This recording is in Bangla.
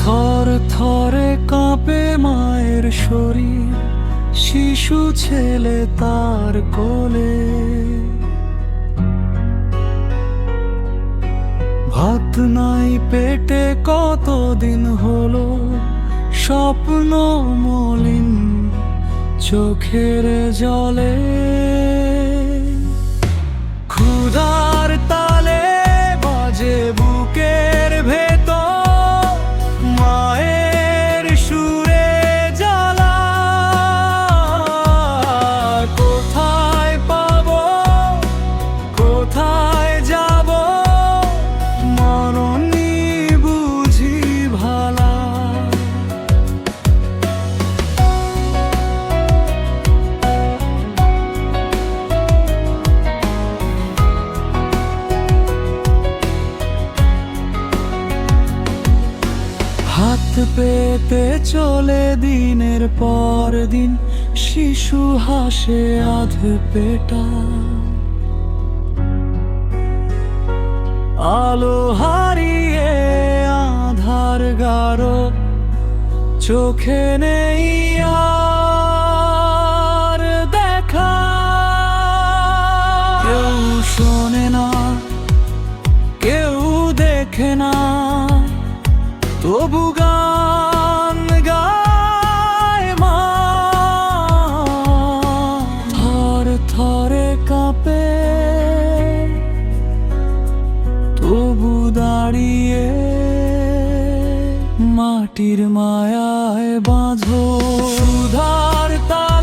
থর থরে কাঁপে মায়ের শরীর, শিশু ছেলে তার কোলে। ভাত নাই পেটে কতদিন হলো, স্বপ্ন মলিন চোখের জলে। হাত পেতে চলে দিনের পর দিন, শিশু হাসে আধ পেটা। আলো হারিয়ে আধার গাঢ়, চোখে নেই আর দেখা। কেউ শোনে না, কেউ দেখে না। তবু গান গায় মা। থর থরে কাঁপে তবু দাঁড়িয়ে মাটির মায়ায় বাঁধো। সুধার তার